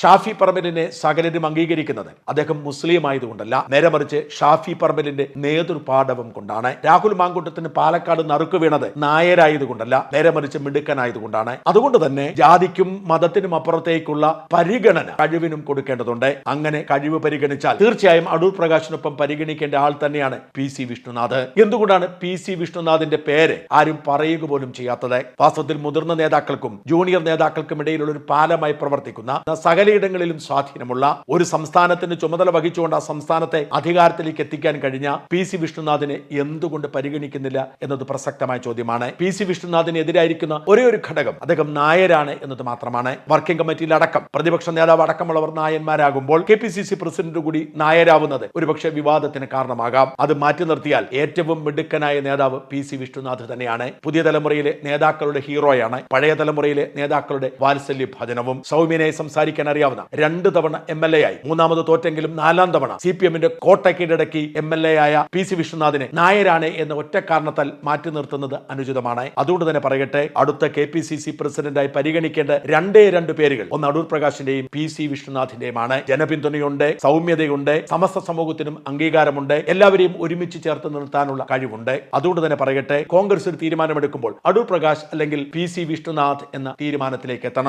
ഷാഫി പറമ്പലിനെ സകലരും അംഗീകരിക്കുന്നത് അദ്ദേഹം മുസ്ലിം ആയതുകൊണ്ടല്ല നേരെ മറിച്ച് ഷാഫി പറമ്പലിന്റെ നേതൃപാടവം കൊണ്ടാണ്. രാഹുൽ മാങ്കൂട്ടത്തിന് പാലക്കാട് നറുക്ക് വീണത് നായരായതുകൊണ്ടല്ല നേരെ മറിച്ച് മിടുക്കനായതുകൊണ്ടാണ്. അതുകൊണ്ട് തന്നെ ജാതിക്കും മതത്തിനും അപ്പുറത്തേക്കുള്ള പരിഗണന കഴിവിനും കൊടുക്കേണ്ടതുണ്ട്. അങ്ങനെ കഴിവ് പരിഗണിച്ചാൽ തീർച്ചയായും അടൂർ പ്രകാശിനൊപ്പം പരിഗണിക്കേണ്ട ആൾ തന്നെയാണ് പി സി വിഷ്ണുനാഥ്. എന്തുകൊണ്ടാണ് പി സി വിഷ്ണുനാഥിന്റെ പേര് ആരും പറയുക പോലും ചെയ്യാത്തത്? വാസ്തവത്തിൽ മുതിർന്ന നേതാക്കൾക്കും ജൂനിയർ നേതാക്കൾക്കും ഇടയിലുള്ള ഒരു പാലമായി പ്രവർത്തിക്കുന്ന സകലയിടങ്ങളിലും സ്വാധീനമുള്ള ഒരു സംസ്ഥാനത്തിന് ചുമതല വഹിച്ചുകൊണ്ട് ആ സംസ്ഥാനത്തെ അധികാരത്തിലേക്ക് എത്തിക്കാൻ കഴിഞ്ഞ പി സി വിഷ്ണുനാഥിനെ എന്തുകൊണ്ട് പരിഗണിക്കുന്നില്ല എന്നത് പ്രസക്തമായ ചോദ്യമാണ്. പി സി വിഷ്ണുനാഥിനെതിരായിരിക്കുന്ന ഒരേ ഒരു ഘടകം അദ്ദേഹം നായരാണ് എന്നത് മാത്രമാണ്. വർക്കിംഗ് കമ്മിറ്റിയിൽ അടക്കം പ്രതിപക്ഷ നേതാവ് അടക്കമുള്ളവർ നായന്മാരാകുമ്പോൾ K P C C president കൂടി നായരാവുന്നത് ഒരുപക്ഷെ വിവാദത്തിന് കാരണമാകാം. അത് മാറ്റി നിർത്തിയാൽ ഏറ്റവും മിടുക്കനായ നേതാവ് പി സി വിഷ്ണുനാഥ് തന്നെയാണ്. പുതിയ തലമുറയിലെ നേതാക്കളുടെ ഹീറോയാണ്. പഴയ തലമുറയിലെ നേതാക്കളുടെ വാത്സല്യ ഭജനവും സൗമ്യനെ സംസാരിക്കാൻ അറിയാവുന്ന രണ്ട് തവണ എം എൽ എ ആയി. മൂന്നാമത് തോറ്റെങ്കിലും നാലാം തവണ സി പി എമ്മിന്റെ കോട്ട കീഴടക്കി എം എൽ എ ആയ പി സി വിഷ്ണുനാഥിനെ നായരാണ് എന്ന ഒറ്റ കാരണത്താൽ മാറ്റി നിർത്തുന്നത് അനുചിതമാണ്. അതുകൊണ്ട് തന്നെ പറയട്ടെ അടുത്ത കെ പി സി സി പ്രസിഡന്റായി പരിഗണിക്കേണ്ട രണ്ടേ രണ്ട് പേരുകൾ ഒന്ന് അടൂർ പ്രകാശിന്റെയും പി സി വിഷ്ണുനാഥിന്റെയുമാണ് ജനപിന്തുണയുണ്ട് സൗമ്യതയുണ്ട് സമസ്ത സമൂഹത്തിനും അംഗീകാരമുണ്ട്. എല്ലാവരെയും ഒരുമിച്ച് ചേർത്ത് നിർത്താനുള്ള കഴിവുണ്ട്. അതുകൊണ്ട് തന്നെ പറയട്ടെ കോൺഗ്രസ് ഒരു തീരുമാനമെടുക്കുമ്പോൾ അടൂർ പ്രകാശ് അല്ലെങ്കിൽ പി സി വിഷ്ണുനാഥ് എന്ന തീരുമാനത്തിലേക്ക് എത്തണം.